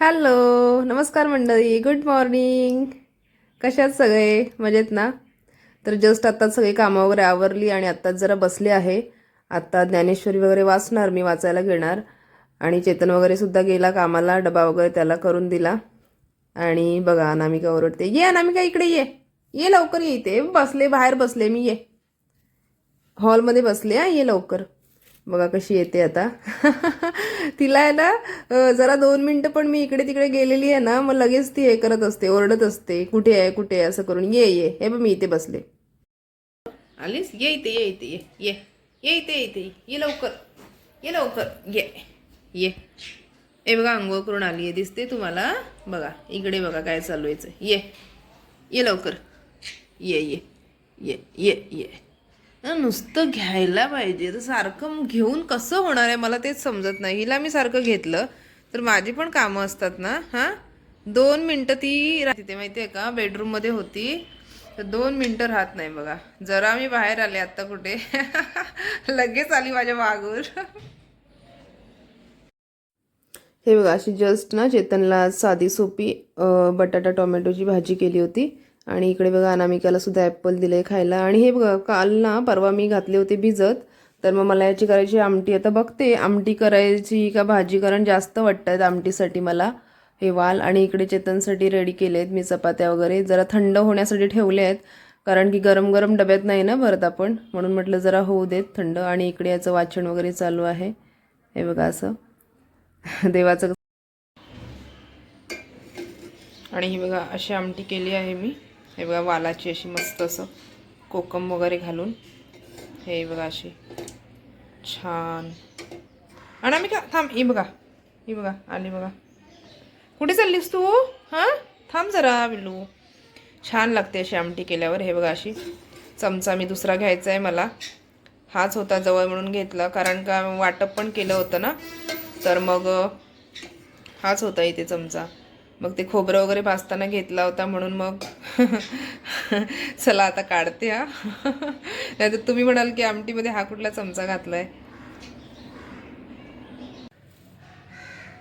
Hello नमस्कार मंडळी good morning कशात सगळे? मजेत ना? तर जस्ट आत्ताच सगळी कामं वगैरे आवरली आणि आत्ताच जरा बसले आहे. आत्ता ज्ञानेश्वरी वगैरे वाचणार मी वाचायला घेणार. आणि चेतन वगैरे सुद्धा गेला कामाला डबा वगैरे त्याला करून दिला. आणि बघा अनामिका ओरडते ये अनामिका इकडे ये. ये लवकर ये इथे. बसले बाहेर बसले मी ये. हॉलमध्ये बसले हां ये लवकर. बघा कशी येते आता. तिला आहे ना जरा दोन मिनटं पण मी इकडे तिकडे गेलेली आहे ना मग लगेच ती हे करत असते ओरडत असते कुठे आहे कुठे आहे असं करून. ये ये. हे बघ मी इथे बसले. आलीस? ये इथे ये इथे ये. ये. ये इथे ये इथे. ये लवकर. ये लवकर. ये. ये. हे बघा आंघोळ करून आली आहे दिसते तुम्हाला? बघा इकडे बघा काय चालू आहे ये. ये लवकर. ये ये. ये ये ये. नुसतं घ्यायला पाहिजे. तर सारखं घेऊन कसं होणार आहे मला तेच समजत नाही. हिला मी सारखं घेतलं तर माझी पण कामं असतात ना. हां? दोन मिनटं ती राहते माहिती आहे का? बेडरूममध्ये होती. तर दोन मिनटं राहत नाही बघा. जरा मी बाहेर आले आत्ता कुठे? लगेच आली माझ्या मागूर हे बघा अशी जस्ट ना चेतनला साधी सोपी बटाटा टोमॅटोची भाजी केली होती. आणि इकडे बघा अनामिकाला सुद्धा ॲपल दिले खायला. आणि हे बघा काल ना परवा मी घातले होते भिजत. तर मग मला याची करायची आमटी आता बघते आमटी करायची का भाजी? कारण जास्त वाटत आहेत आमटीसाठी मला हे वाल. आणि इकडे चेतनसाठी रेडी केले आहेत मी चपात्या वगैरे. जरा थंड होण्यासाठी ठेवले आहेत कारण की गरम गरम डब्यात नाही ना भरत आपण. म्हणून म्हटलं जरा होऊ देत थंड. आणि इकडे याचं वाचन वगैरे चालू आहे. हे बघा असं. देवाचं आणि ही बघा अशी आमटी केली आहे मी. हे बघा वालाची अशी मस्त असं कोकम वगैरे घालून. हे बघा अशी. छान. आणि मी का थांब ही बघा. ही बघा आली बघा. कुठे चाललीस तू? हां? थांब जरा बिलू छान लागते अशी आमटी केल्यावर. हे बघा अशी. चमचा मी दुसरा घ्यायचा आहे मला. हाच होता जवळ म्हणून घेतला. कारण का वाटप पण केलं होतं ना. तर मग हाच होता इथे चमचा. मग ते खोबरं वगैरे भाजताना घेतला होता म्हणून मग चला आता काढते हा. नाहीतर तुम्ही म्हणाल की आमटीमध्ये हा कुठला चमचा घातलाय.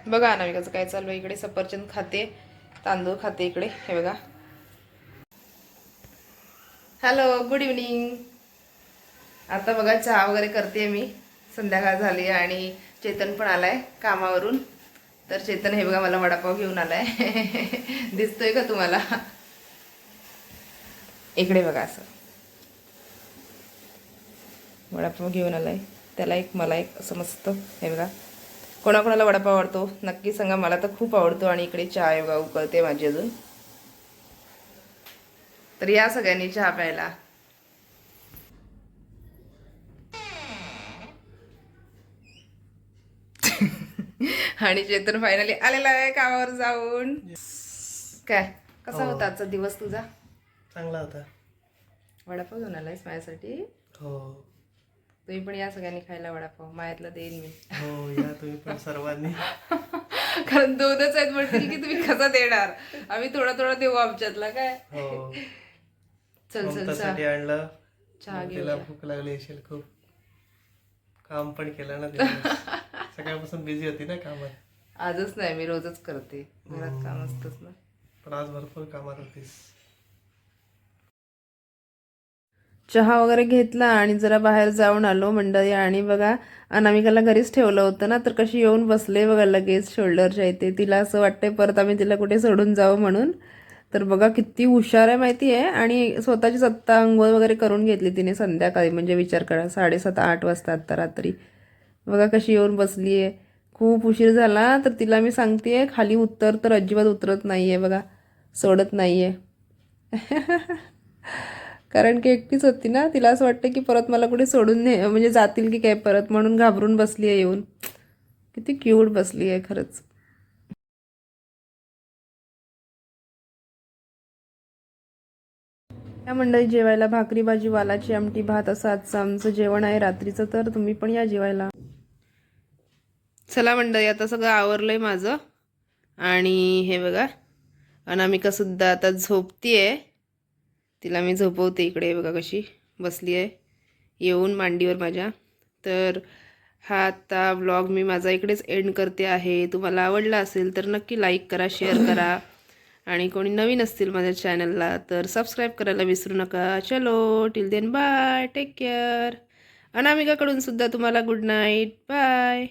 बघा ना वेगाचं काय चालू आहे. इकडे सफरचंद खाते तांदूळ खाते इकडे. हे बघा. हॅलो गुड इव्हनिंग आता बघा चहा वगैरे करते मी. संध्याकाळ झाली आणि चेतन पण आलाय कामावरून. तर चेतन हे बघा मला वडापाव घेऊन आलाय. दिसतोय का तुम्हाला? इकडे बघा असं. वडापाव घेऊन आलाय. त्याला एक मला एक असं मस्त हे बघा. कोणाकोणाला वडापाव आवडतो? नक्की सांगा. मला तर खूप आवडतो आणि इकडे चहा आहे उकळते माझी अजून. तर या सगळ्यांनी चहा प्यायला. आणि चेतन फायनली आलेला आहे कामावर जाऊन. काय? कसा होता आजचा दिवस तुझा? चांगला होता. वडापाव घेऊन आलायस माझ्यासाठी. हो. तुम्ही पण या सगळ्यांनी खायला वडापाव. मायातला देईन मी. हो या तुम्ही पण सर्वांनी. कारण दोनच आहेत म्हणतील की तुम्ही कसा देणार? आम्ही थोडा थोडा देऊ आमच्यातला. काय? हो. चल चल चहा. ममतासाठी आणलं. चहा तिला भूक लागली असेल खूप. काम पण केलं ना तिने सकाळपासून बिझी होती ना कामात? आजच नाही मी रोजच करते. घरात काम असतंच ना. पण आज भरपूर कामात होतीस. चहा वगैरे घेतला आणि जरा बाहेर जाऊन आलो मंडळी. आणि बघा अनामिकाला घरीच ठेवलं होतं ना तर कशी येऊन बसले बघा लगेच शोल्डरच्या इथे. तिला असं वाटतंय परत आम्ही तिला कुठे सोडून जावं म्हणून. तर बघा किती हुशार आहे माहिती आहे. आणि स्वतःची सत्ता अंघोळ वगैरे करून घेतली तिने संध्याकाळी. म्हणजे विचार करा साडेसात आठ वाजता आत्ता रात्री. बघा कशी येऊन बसली आहे खूप उशीर झाला तर तिला मी सांगते खाली उत्तर तर अजिबात उतरत नाही आहे बघा. सोडत नाही आहे कारण की एकटीच होती ना तिला असं वाटतं की परत मला कुठे सोडून ने म्हणजे जातील की काय परत म्हणून घाबरून बसली आहे येऊन. किती क्यूट बसली आहे खरंच. या मंडळी जेवायला भाकरी भाजी वालाची आमटी भात असं आजचं आमचं जेवण आहे रात्रीचं तर तुम्ही पण या जेवायला. चला मंडळी आता सगळं आवरलं आहे माझं. आणि हे बघा अनामिकासुद्धा आता झोपती आहे तिला मी झोपवते इकडे बघा कशी बसली आहे येऊन मांडीवर माझ्या. तर हा आता ब्लॉग मी माझा इकडेच एंड करते आहे. तुम्हाला आवडला असेल तर नक्की लाईक करा शेअर करा. आणि कोणी नवीन असतील माझ्या चॅनलला तर सबस्क्राईब करायला विसरू नका. चलो till then bye take care अनामिकाकडून सुद्धा तुम्हाला गुड नाईट बाय